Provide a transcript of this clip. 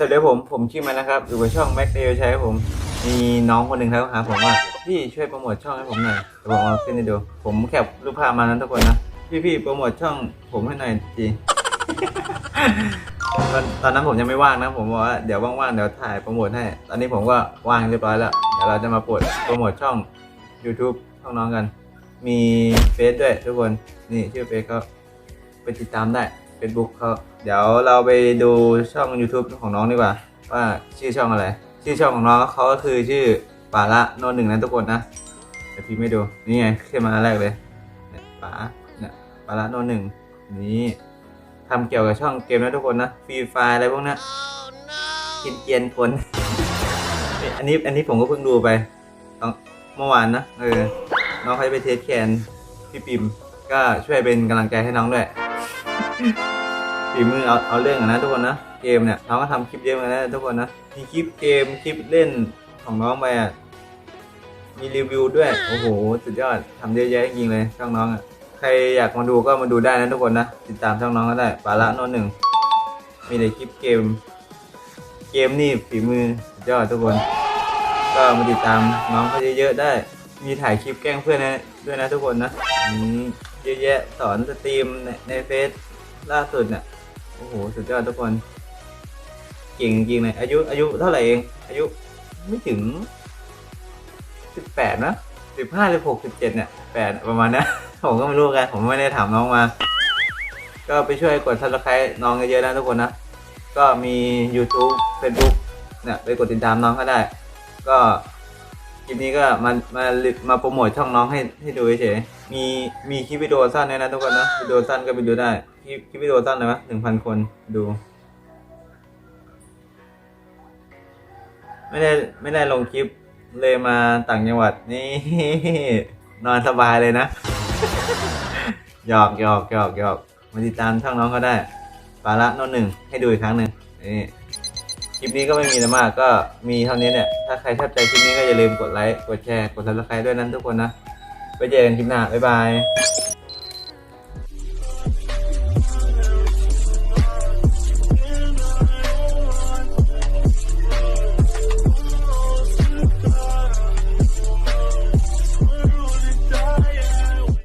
สวัสดีผมผมชื่อมันนะครับอยู่กับช่องแม็กเดลใช่ครับผมมีน้องคนหนึ่งทักมาหาผมว่าพี่ช่วยโปรโมทช่องให้ผมหน่อยผมเอาขึ้นให้ดูผมแคปรูปภาพมานั้นทุกคนนะพี่พี่ๆโปรโมทช่องผมให้หน่อยจีตอนตอนนั้นผมยังไม่ว่างนะผมบอกว่าเดี๋ยวว่างๆเดี๋ยวถ่ายโปรโมทให้ ตอนนี้ผมก็ว่างเรียบร้อยแล้วเดี๋ยวเราจะมาโปรดโปรโมทช่อง YouTube ช่องน้องกัน มีเฟซด้วยทุกคนนี่ชื่อเฟซเขาไปติดตามได้ Facebook เขาเดี๋ยวเราไปดูช่อง YouTube ของน้องดีกว่า ว่าชื่อช่องอะไร ชื่อช่องของน้องเขาก็คือชื่อปาละโนนหนึ่งนะทุกคนนะเดี๋ยวพี่ไม่ดูนี่ไงขึ้นมาอันแรกเลยเนี่ยปาเนี่ยปาละโนนหนึ่งนี่ทำเกี่ยวกับช่องเกมนะทุกคนนะฟรีไฟอะไรพวกนี้ยกินเกียนคนอันนี้อันนี้ผมก็เพิ่งดูไปตอนเมื่อวานนะเออน้องเขาจะไปเทสแคนพี่ปิมก็ช่วยเป็นกำลังใจให้น้องด้วย ฝีมือเอาเอาเรื่องอะนะทุกคนนะ เกมเนี่ยน้องก็ทำคลิปเยอะนกันนะทุกคนนะ มีคลิปเกมคลิปเล่นของน้องไปอะ มีรีวิวด้วย โอ้โห สุดยอดทำเยอะแยะจริงเลยช่องน้องอะ ใครอยากมาดูก็มาดูได้นะทุกคนนะ ติดตามช่องน้องก็ได้ปาละโนนหนึ่ง มีแต่คลิปเกม เกมนี่ฝีมือสุดยอดทุกคน ก็มาติดตามน้องเขาเยอะๆได้ มีถ่ายคลิปแกล้งเพื่อนนะด้วยนะทุกคนนะเยอะแยะสอนสตรีมในในเฟซล่าสุดเนี่ย โอ้โหสุดยอดทุกคนเก่งจริงเลยอายุอายุเท่าไหร่เอง อายุไม่ถึงสิบแปดนะสิบห้าสิบหกสิบเจ็ดเนี่ยแปดประมาณนี้ยผมก็ไม่รู้กัน ผมไม่ได้ถามน้องมา ก็ไปช่วยกดซับสไครต์น้องเยอะๆนะทุกคนนะ ก็มี YouTube Facebook เนี่ยไปกดติดตามน้องก็ได้ ก็ คลิปนี้ก็มามามาโปรโมทช่องน้องให้ให้ดูเฉยมีมีคลิปวิดีโอสั้นด้วยนะทุกคนนะวิดีโอสั้นก็ไปดูได้คลิปคลิปวิดีโอสั้นเลยวะหนึ่งพันคนดู ไม่ได้ไม่ได้ลงคลิปเลยมาต่างจังหวัดนี่ นอนสบายเลยนะหยอกหยอกหยอกหยอกมาติดตามช่องน้องก็ได้ปาละโนนหนึ่งให้ดูอีกครั้งหนึ่งนี่ คลิปนี้ก็ไม่มีอะไรมากก็มีเท่านี้เนี่ย ถ้าใครชอบใจคลิปนี้ก็อย่าลืมกดไลค์ กดแชร์ กดซับสไครต์ด้วยนั้นทุกคนนะ ไปเจอกันคลิปหน้า บ๊ายบาย